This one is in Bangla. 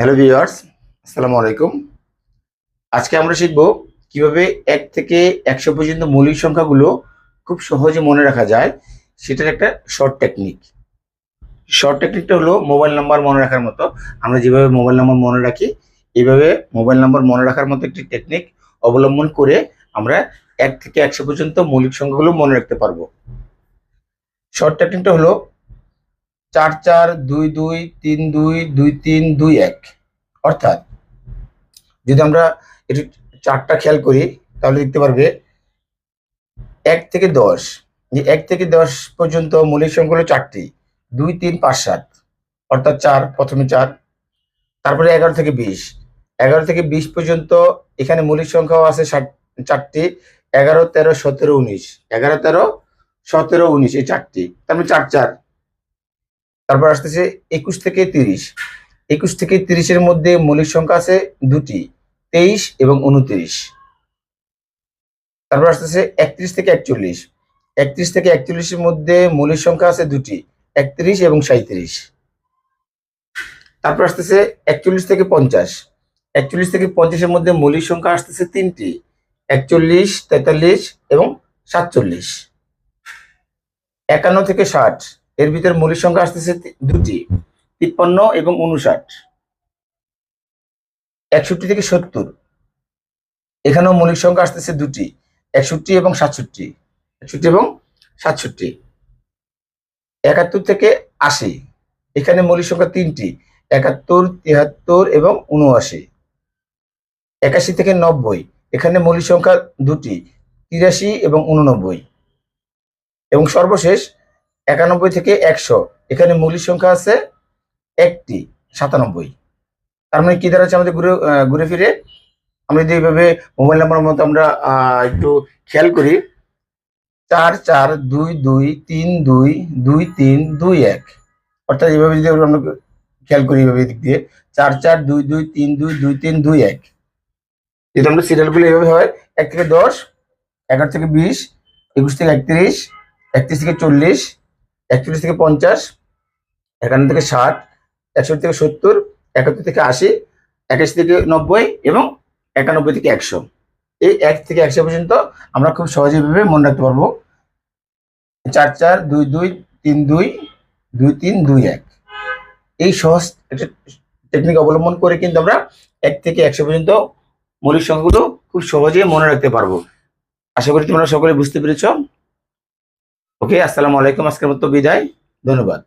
হ্যালো ভিউয়ার্স আসসালামু আলাইকুম আজকে আমরা শিখব কীভাবে এক থেকে একশো পর্যন্ত মৌলিক সংখ্যাগুলো খুব সহজে মনে রাখা যায়। সেটার একটা শর্ট টেকনিক শর্ট টেকনিকটা হলো মোবাইল নাম্বার মনে রাখার মতো। আমরা যেভাবে মোবাইল নাম্বার মনে রাখি এইভাবে মোবাইল নাম্বার মনে রাখার মতো একটি টেকনিক অবলম্বন করে আমরা এক থেকে একশো পর্যন্ত মৌলিক সংখ্যাগুলো মনে রাখতে পারব। শর্ট টেকনিকটা হলো চার চার দুই দুই তিন দুই দুই তিন দুই এক। অর্থাৎ যদি আমরা একটু চারটা খেয়াল করি, তাহলে দেখতে পারবে এক থেকে দশ। যে এক থেকে দশ পর্যন্ত মৌলিক সংখ্যা হলো চারটি। দুই, তিন, পাঁচ, সাত। অর্থাৎ চার, প্রথমে চার। তারপরে এগারো থেকে বিশ। এগারো থেকে বিশ পর্যন্ত এখানে মৌলিক সংখ্যাও আছে ষাট চারটি। এগারো, তেরো, সতেরো, উনিশ। এগারো, তেরো, সতেরো, উনিশ, এই চারটি। তারপরে চার চার। তারপর আসতেছে একুশ থেকে তিরিশ। একুশ থেকে তিরিশের মধ্যে মৌলিক সংখ্যা আছে দুটি, তেইশ এবং উনত্রিশ। তারপর আসতেছে একত্রিশ থেকে একচল্লিশ। একত্রিশ থেকে একচল্লিশের মধ্যে মৌলিক সংখ্যা আছে দুটি, একত্রিশ এবং সাঁত্রিশ তারপর আসতেছে একচল্লিশ থেকে পঞ্চাশ। একচল্লিশ থেকে পঞ্চাশের মধ্যে মৌলিক সংখ্যা আসতেছে তিনটি, একচল্লিশ, তেতাল্লিশ এবং সাতচল্লিশ। একান্ন থেকে ষাট, এর ভিতরে মৌলিক সংখ্যা আসতেছে দুটি। তিপ্পান্ন এবং উনষাট। একষট্টি থেকে সত্তর। এখানেও মৌলিক সংখ্যা আসতেছে দুটি, একষট্টি এবং সাতষট্টি। একষট্টি এবং সাতষট্টি। একাত্তর থেকে আশি। এখানে মৌলিক সংখ্যা তিনটি, একাত্তর তিয়াত্তর এবং উনআশি। একাশি থেকে নব্বই। এখানে মৌলিক সংখ্যা দুটি, তিরাশি এবং উননব্বই। এবং সর্বশেষ একানব্বই থেকে একশো। এখানে মৌলিক সংখ্যা আছে একটি, সাতানব্বই। তার মানে কি দাঁড়াচ্ছে আমাদের ঘুরে ঘুরে ফিরে? আমরা যদি এইভাবে মোবাইল নাম্বার মতো আমরা একটু খেয়াল করি, চার চার দুই দুই তিন দুই দুই তিন দুই এক। অর্থাৎ এইভাবে যদি আমরা খেয়াল করি এইভাবে দিক দিয়ে, চার চার দুই দুই তিন দুই দুই তিন দুই এক। যদি আমরা সিরিয়ালগুলো এইভাবে হয়, এক থেকে দশ, এগারো থেকে বিশ, একুশ থেকে একত্রিশ একত্রিশ থেকে চল্লিশ, একচল্লিশ থেকে পঞ্চাশ, একান্ন থেকে ষাট একষট্টি থেকে সত্তর, একাত্তর থেকে আশি, একাশি থেকে নব্বই এবং একানব্বই থেকে একশো। এই এক থেকে একশো পর্যন্ত আমরা খুব সহজে ভাবে মনে রাখতে পারব। চার চার, দুই দুই, তিন, দুই দুই, তিন, দুই, এক। এই সহজ একটা টেকনিক অবলম্বন করে কিন্তু আমরা এক থেকে একশো পর্যন্ত মৌলিক সংখ্যাগুলো খুব সহজে মনে রাখতে পারব। আশা করি তোমরা সকলে বুঝতে পেরেছ। ওকে, আসসালামু আলাইকুম। আজকের মতো বিদায়। ধন্যবাদ।